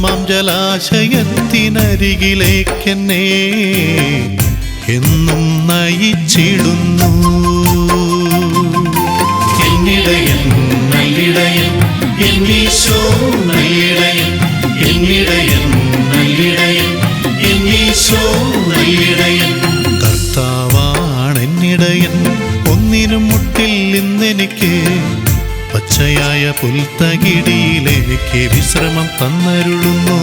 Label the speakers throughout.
Speaker 1: ശുദ്ധമാം ജലാശയത്തിനരികിലേക്കെന്നെ എന്നും നയിച്ചിടുന്നു. നല്ലിടയൻ കർത്താവാണെന്നിടയൻ ഒന്നിനും മുട്ടിൽ ഇന്നെനിക്ക് പച്ചയായ പുൽത്തകിടിയിൽ എനിക്ക് വിശ്രമം തന്നരുളുന്നു.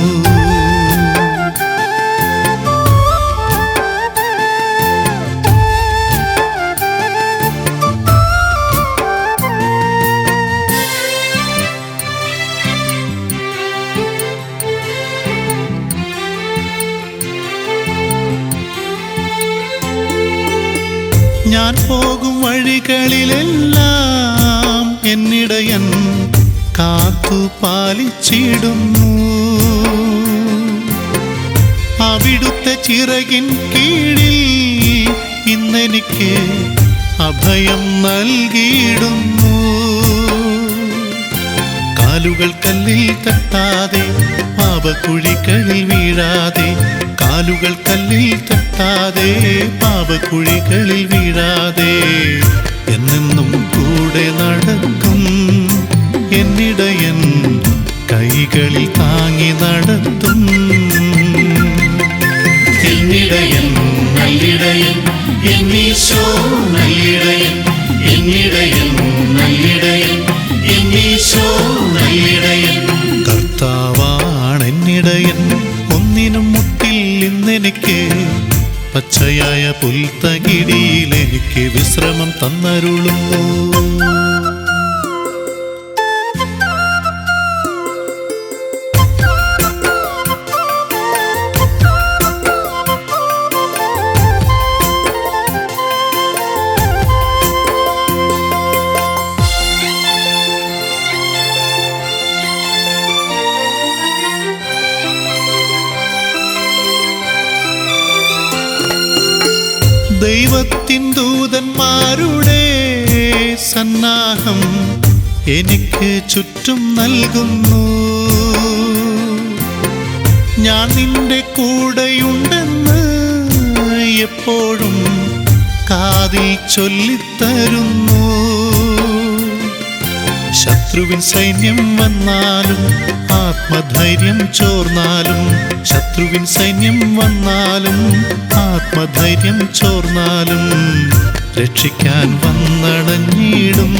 Speaker 1: പാലിച്ചിടുന്നു അവിടുത്തെ ചിറകിൻ കീഴിൽ ഇന്നെനിക്ക് അഭയം നൽകിയിടുന്നു. കാലുകൾ കല്ലിൽ തട്ടാതെ പാപക്കുഴികളിൽ വീഴാതെ കാലുകൾ കല്ലിൽ തട്ടാതെ പാപക്കുഴികളിൽ വീഴാതെ. എന്നെന്നും കൂടെ നടക്കും എന്നിടയൻ കൈകളിൽ താങ്ങി നടത്തും. എന്നിടയൻ നല്ലിടയൻ എന്നീശോ നല്ലിടയൻ എന്നിടയൻ നല്ലിടയൻ എന്നീശോ നല്ലിടയൻ കർത്താവാണെന്നിടയൻ ഒന്നിനും മുട്ടിൽ ഇന്നെനിക്ക് പച്ചയായ പുൽത്തകിടിയിൽ എനിക്ക് വിശ്രമം തന്നരുളുന്നു എനിക്ക് ചുറ്റും നൽകുന്നു. ഞാൻ നിന്റെ കൂടെയുണ്ടെന്ന് എപ്പോഴും കാതിൽ ചൊല്ലിത്തരുന്നു. ശത്രുവിൻ സൈന്യം വന്നാലും ആത്മധൈര്യം ചോർന്നാലും ശത്രുവിൻ സൈന്യം വന്നാലും ആത്മധൈര്യം ചോർന്നാലും രക്ഷിക്കാൻ വന്നടഞ്ഞിടും.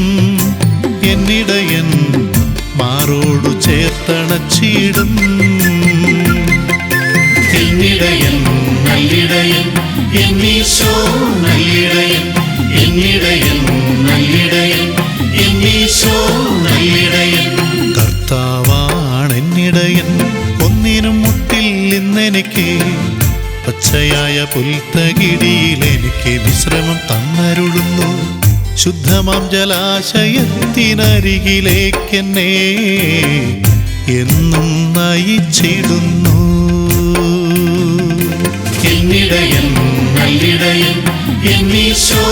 Speaker 1: എന്നിടയൻ മാറോടു ചേർത്തണച്ചിടും. എന്നിടയൻ നല്ലിടയൻ എന്നീശോ നല്ലിടയൻ എന്നിടയൻ നല്ലിടയൻ എന്നീശോ നല്ലിടയൻ. കർത്താവാണെന്നിടയൻ ഒന്നിനും മുട്ടിൽ ഇന്നെനിക്ക് പച്ചയായ പുൽത്തകിടിയിൽ എനിക്ക് വിശ്രമം തന്നരുളുന്നു. ശുദ്ധമാം ജലാശയത്തിനരികിലേക്കെന്നെ എന്നും നയിച്ചിടുന്നു. എന്നിടയൻ നല്ലിടയൻ എന്നീശോ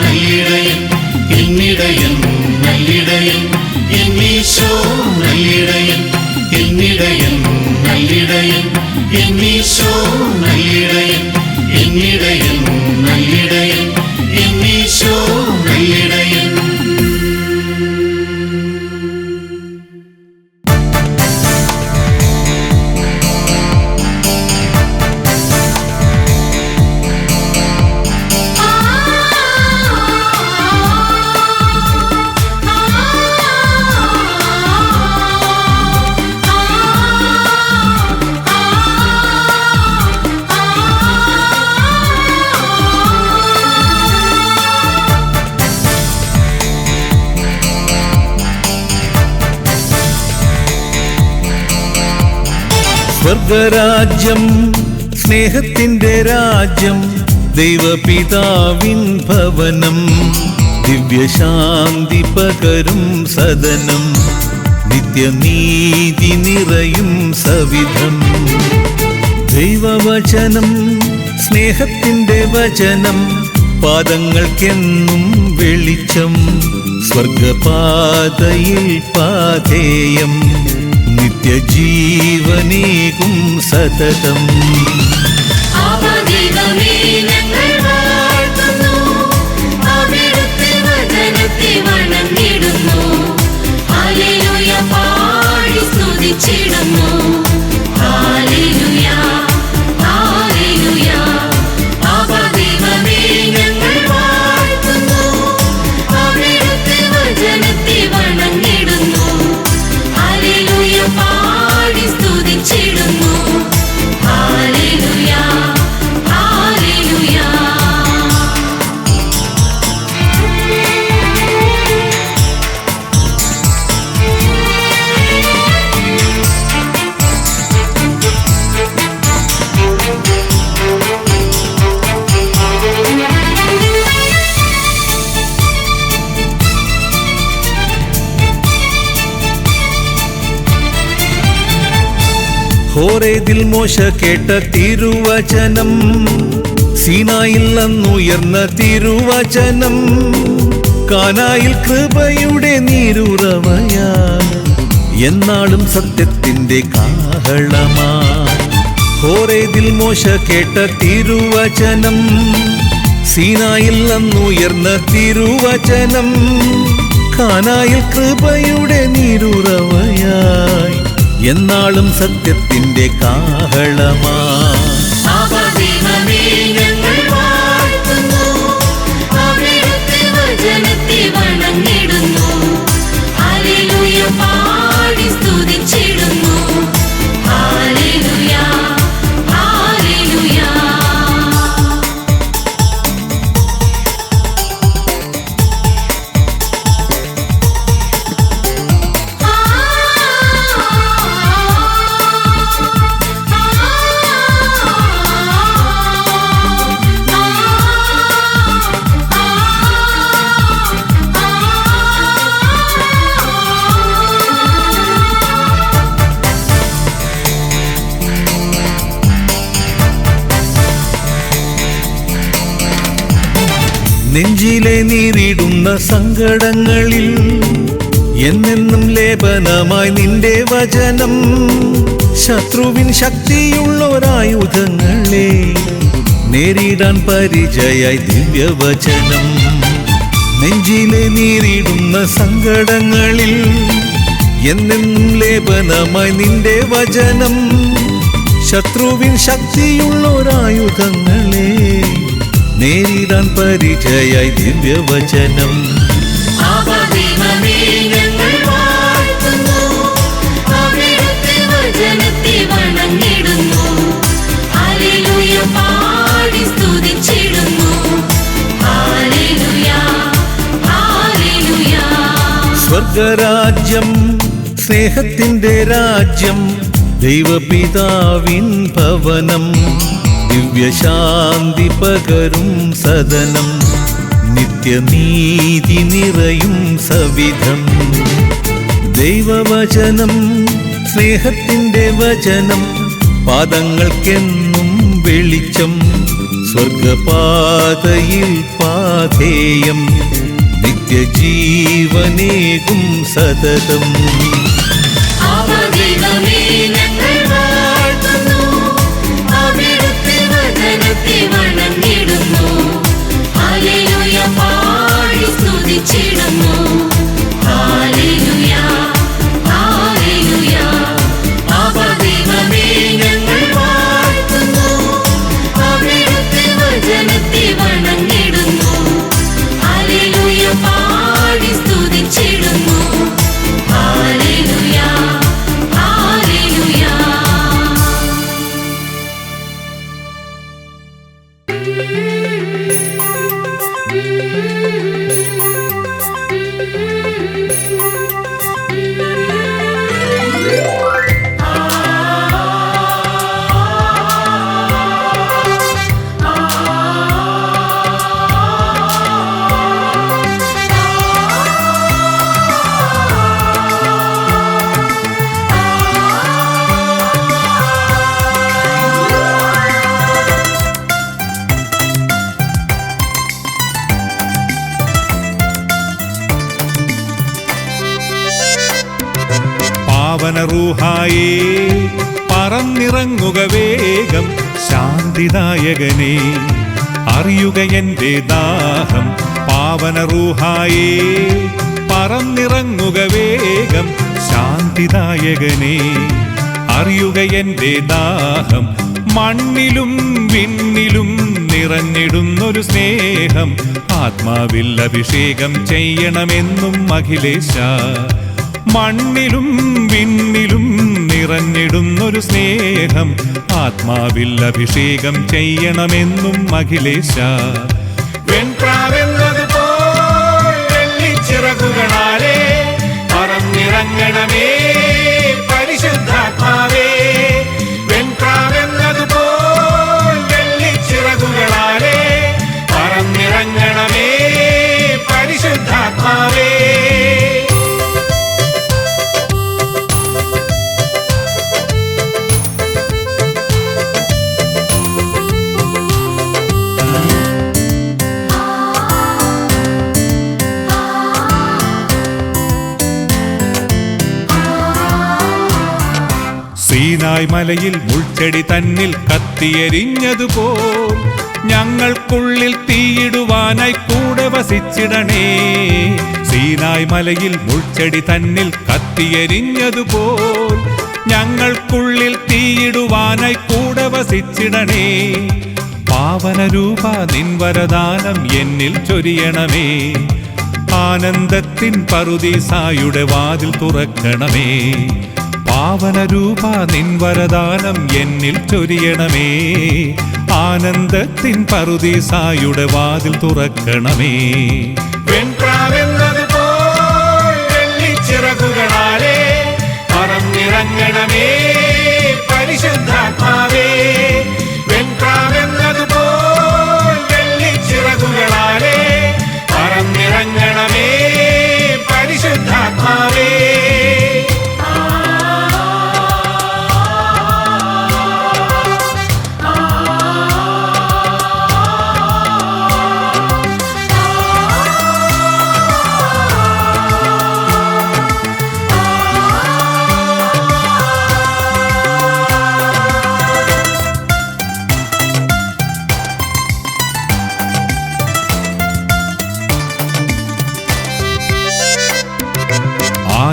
Speaker 1: നല്ലിടയൻ എന്നിടയൻ നല്ലിടയൻ എന്നീശോ നല്ലിടയൻ എന്നിടയൻ നല്ലിടയൻ എന്നീശോ നല്ലിടയൻ എന്നിടയൻ നല്ലിടയൻ എന്നീശോ
Speaker 2: സ്വർഗരാജ്യം സ്നേഹത്തിന്റെ രാജ്യം ദൈവപിതാവിൻ ഭവനം ദിവ്യശാന്തി പകരും സദനം നിത്യനീതി നിറയും സവിധം. ദൈവവചനം സ്നേഹത്തിന്റെ വചനം പാദങ്ങൾക്കെന്നും വെളിച്ചം
Speaker 3: സ്വർഗപാതയിൽ പാതേയം. നിത്യജീവനേകും സതതം മോശ കേട്ട തിരുവചനം. സീനായില്ലെന്നുയർന്ന തിരുവചനം. കാനായിൽ കൃപയുടെ നീരുറവയാ. എന്നാളും സത്യത്തിന്റെ കാഹളമാ. ഹോറേതിൽ മോശ കേട്ട തിരുവചനം. സീനായിൽ അന്നുയർന്ന തിരുവചനം. കാനായിൽ കൃപയുടെ നീരുറവയായി. എന്നാളും സത്യത്തിന്റെ കാഹളമാ. നെഞ്ചിലെ നീറിടുന്ന സങ്കടങ്ങളിൽ എന്നെന്നും ലേപനമായി നിന്റെ വചനം. ശത്രുവിൻ ശക്തിയുള്ളൊരായുധങ്ങളെ നേരിടാൻ പരിചയായി ദിവ്യവചനം. നെഞ്ചിലെ നീറിടുന്ന സങ്കടങ്ങളിൽ എന്നെന്നും ലേപനമായി നിന്റെ വചനം. ശത്രുവിൻ ശക്തിയുള്ളൊരായുധങ്ങളെ നേരിടാൻ പരിചയായി ദിവ്യവചനം. സ്വർഗരാജ്യം സ്നേഹത്തിന്റെ രാജ്യം ദൈവപിതാവിൻ ഭവനം. ദിവ്യശാന്തി പകരും സദനം നിത്യനീതി നിറയും സവിധം. ദൈവവചനം സ്നേഹത്തിന്റെ വചനം പാദങ്ങൾക്കെന്നും വെളിച്ചം സ്വർഗപാതയിൽ പാതേയം നിത്യജീവനേകും സതതം.
Speaker 4: ఇచ్చిడము
Speaker 2: പാവനരൂഹായേ പറന്നിറങ്ങുക വേഗം ശാന്തിദായകനേ. അറിയുക എന്റെ ദാഹം പാവനറൂഹായേ പറന്നിറങ്ങുക വേഗം ശാന്തിദായകനേ. അറിയുക എന്റെ ദാഹം മണ്ണിലും വിണ്ണിലും നിറഞ്ഞിടുന്നൊരു സ്നേഹം. ആത്മാവിൽ അഭിഷേകം ചെയ്യണമെന്നും അഖിലേശ മണ്ണിലും വിണ്ണിലും നിറഞ്ഞിടുന്നൊരു സ്നേഹം. ആത്മാവിൽ അഭിഷേകം ചെയ്യണമെന്നും അഖിലേശ. വെൺപ്രാവെന്നതുപോലെ പറന്നിറങ്ങണമേ മലയിൽ മുൾച്ചെടി തന്നിൽ കത്തിയെരിഞ്ഞതുപോൽ ഞങ്ങൾക്കുള്ളിൽ തീയിടുവാനായി കൂടെ വസിച്ചിടണേ. സീനായ് മലയിൽ മുൾച്ചെടി തന്നിൽ കത്തിയെരിഞ്ഞതുപോൽ ഞങ്ങൾക്കുള്ളിൽ തീയിടുവാനായി കൂടെ വസിച്ചിടണേ. പാവനരൂപ നിൻവരദാനം എന്നിൽ ചൊരിയണമേ. ആനന്ദത്തിൻ പറുദീസായുടെ വാതിൽ തുറക്കണമേ. പാവനരൂപ നിൻവരദാനം എന്നിൽ ചൊരിയണമേ. ആനന്ദത്തിൻ പറുദീസായുടെ വാതിൽ തുറക്കണമേ. പറന്നിറങ്ങണമേ പരിശുദ്ധാത്മാവേ.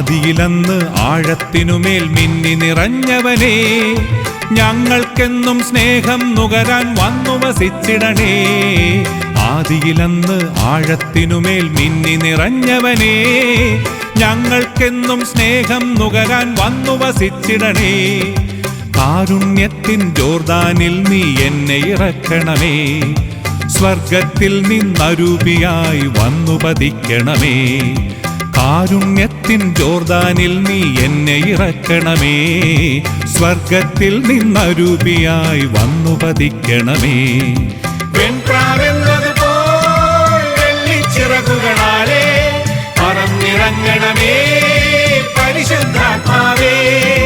Speaker 2: ആദിയിലന്ന് ആഴത്തിനുമേൽ മിന്നി നിറഞ്ഞവനേ ഞങ്ങൾക്കെന്നും സ്നേഹം നുകരാൻ വന്നു വസിച്ചിടണേ. ആദിയിലന്ന് ആഴത്തിനുമേൽ മിന്നി നിറഞ്ഞവനേ ഞങ്ങൾക്കെന്നും സ്നേഹം നുകരാൻ വന്നു വസിച്ചിടണേ. കാരുണ്യത്തിൻ ജോർദാനിൽ നീ എന്നെ ഇറക്കണമേ സ്വർഗത്തിൽ നിന്നരൂപിയായി വന്നു പതിക്കണമേ. കാരുണ്യത്തിൻ ജോർദാനിൽ നീ എന്നെ ഇറക്കണമേ. സ്വർഗത്തിൽ നിന്നരൂപിയായി വന്നു പതിക്കണമേ. പറന്നിറങ്ങണമേ പരിശുദ്ധാത്മാവേ.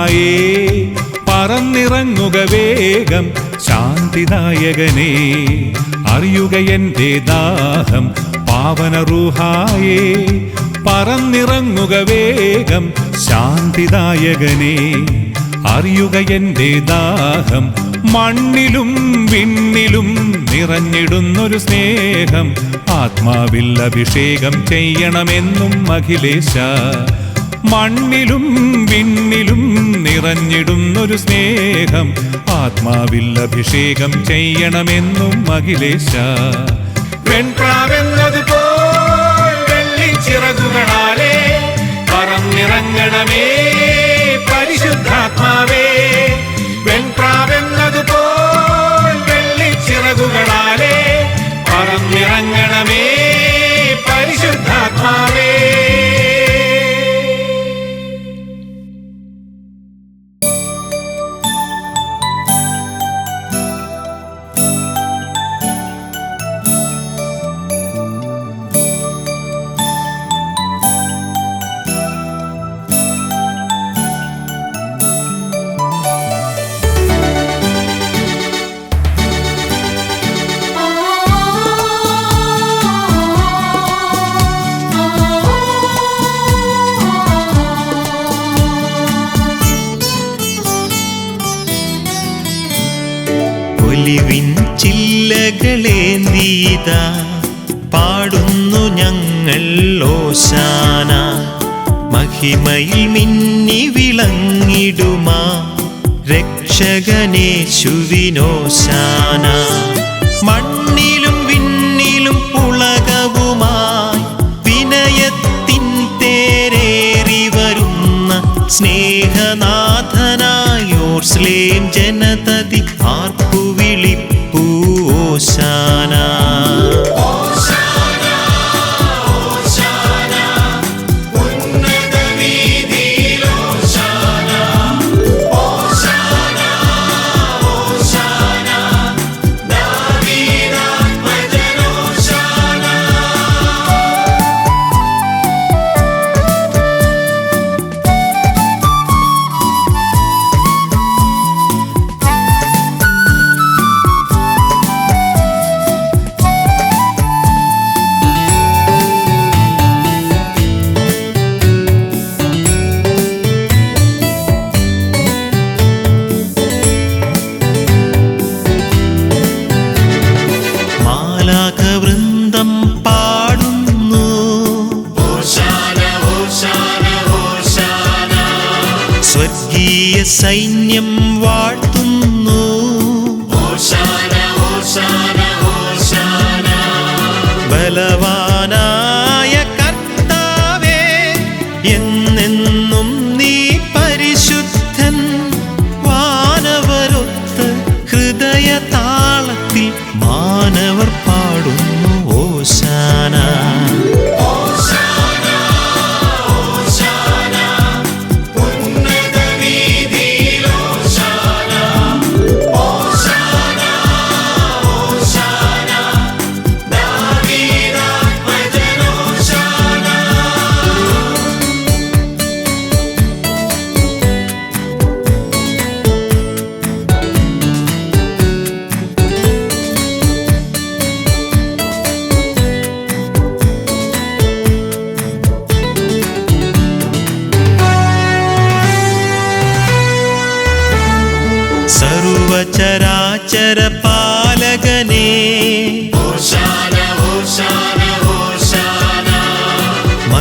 Speaker 2: പാവനറൂഹായേ പറന്നിറങ്ങുക വേഗം ശാന്തിദായകനേ അറിയുക എന്റെ ദാഹം പാവനറൂഹായേ. പറന്നിറങ്ങുക വേഗം ശാന്തിദായകനെ അറിയുക എന്റെ ദാഹം മണ്ണിലും വിണ്ണിലും നിറഞ്ഞിടുന്നൊരു സ്നേഹം. ആത്മാവിൽ അഭിഷേകം ചെയ്യണമെന്നും അഖിലേശ മണ്ണിലും വിണ്ണിലും നിറഞ്ഞിടുന്നൊരു സ്നേഹം. ആത്മാവിൽ അഭിഷേകം ചെയ്യണമെന്നും അഖിലേശ.
Speaker 5: അലിവിൻ ചില്ലകളേന്തീത പാടുന്നു ഞങ്ങൾ ഓശാന. മഹിമയിൽ മിന്നി വിളങ്ങിടുമാ. രക്ഷകനേശുവിനോശാന മണ്ണിലും വിണ്ണിലും പുളകവുമായി വിനയത്തിൻ തേരേറി വരുന്ന സ്നേഹനാഥനായോർസ്ലേം ജനതതി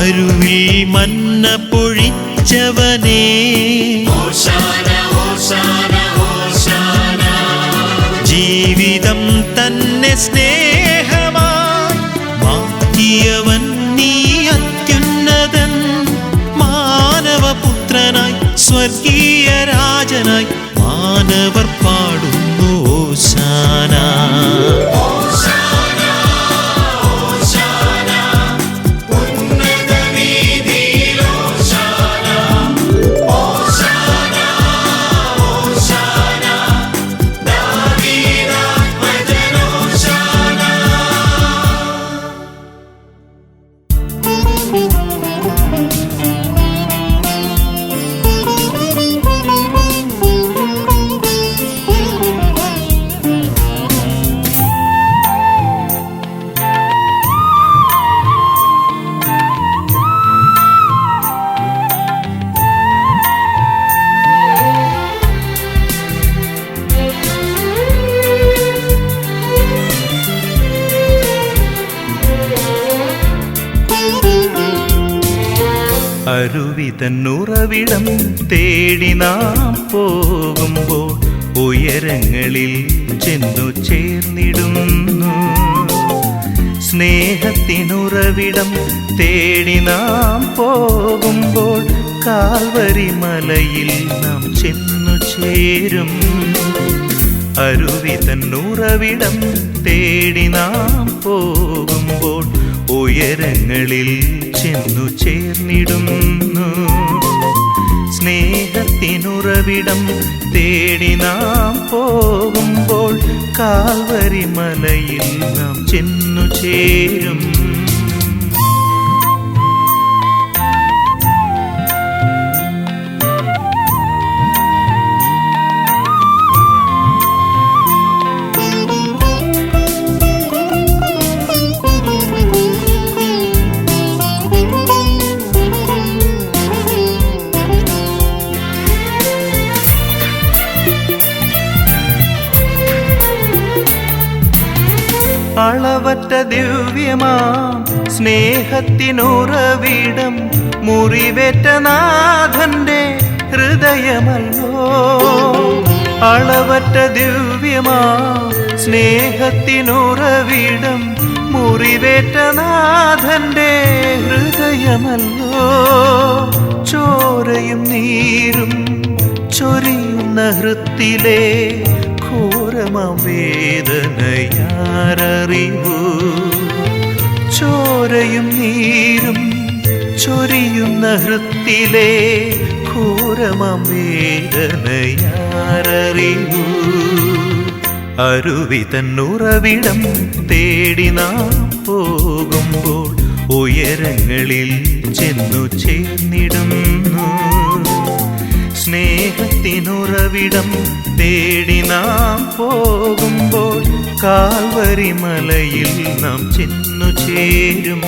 Speaker 5: മരുവിൽ മന്ന പൊഴിച്ചവനേ. ജീവിതം തന്നെ സ്നേഹമാ. മാറ്റിയവൻ നീ അത്യുന്നതൻ. മാനവപുത്രനായി സ്വർഗീയ രാജനായി മാനവർ പാടുന്നു അരുവിതന്നുറവിടം തേടി നാം പോകുമ്പോൾ ഉയരങ്ങളിൽ ചെന്നു ചേർന്നിടുന്നു. സ്നേഹത്തിനുറവിടം തേടി നാം പോകുമ്പോൾ കാൽവരി മലയിൽ നാം ചെന്നു ചേരും. അരുവി തന്നുറവിടം തേടി നാം പോകുമ്പോൾ ഉയരങ്ങളിൽ ചെന്നു ചേർന്നിടുന്നു. സ്നേഹത്തിനുറവിടം തേടി നാം പോകുമ്പോൾ കാൽവരി മലയിൽ നാം ചെന്നു ചേരും. അളവറ്റ ദിവ്യമാം സ്നേഹത്തിനുറവിടം മുറിവേറ്റ നാഥന്റെ ഹൃദയമല്ലോ. അളവറ്റ ദിവ്യമാം സ്നേഹത്തിനുറവിടം മുറിവേറ്റ നാഥന്റെ ഹൃദയമല്ലോ. ചോരയും നീരും ചൊരിയുന്ന ഹൃത്തിലെ ഘോരമാം വേദനയാറിവു ചോരയും നീരും ചൊരിയുന്ന ഹൃത്തിലെ ഘോരമം വേദനയാറിവു അരുവി തന്നുറവിടം തേടി നാം പോകുമ്പോൾ ഉയരങ്ങളിൽ ചെന്നു ചേർന്നിടുന്നു സ്നേഹത്തിനുറവിടം തേടി നാം പോകുമ്പോൾ കാൽവരി മലയിൽ നാം ചെന്നു ചേരും.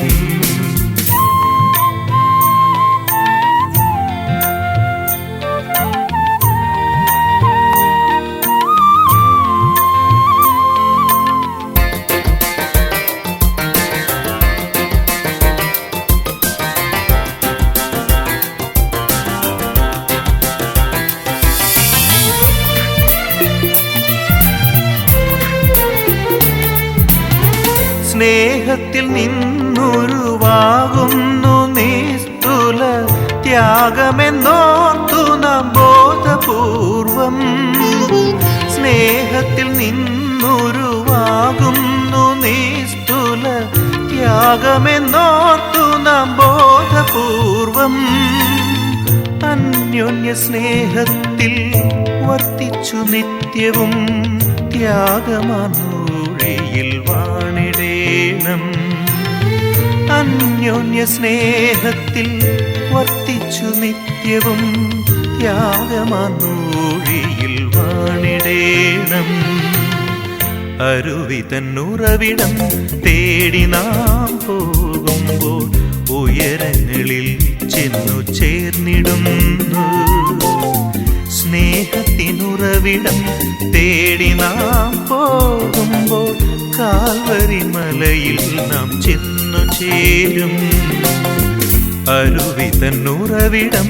Speaker 5: അന്യോന്യ സ്നേഹത്തിൽ വർത്തിച്ചു നിത്യവും ത്യാഗമാനൂഴിയിൽ വാണിടേണം. ഉറവിടം തേടി നാം പോകുമ്പോൾ ഉയരങ്ങളിൽ ചെന്നു ചേർന്നിടുന്നു. സ്നേഹത്തിനുറവിടം തേടി നാം പോകുമ്പോൾ കാൽവരി മലയിൽ നാം ചെന്നു ചേരും അരുവി തന്നുറവിടം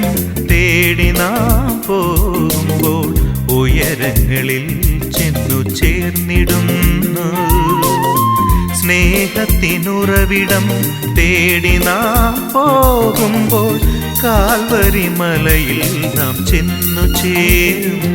Speaker 5: തേടി നാം പോകുമ്പോൾ ഉയരങ്ങളിൽ ചെന്നു ചേർന്നിടുന്നു. സ്നേഹത്തിനുറവിടം തേടി നാം പോകുമ്പോൾ കാൽവരി മലയിൽ നാം ചെന്നു ചേരും.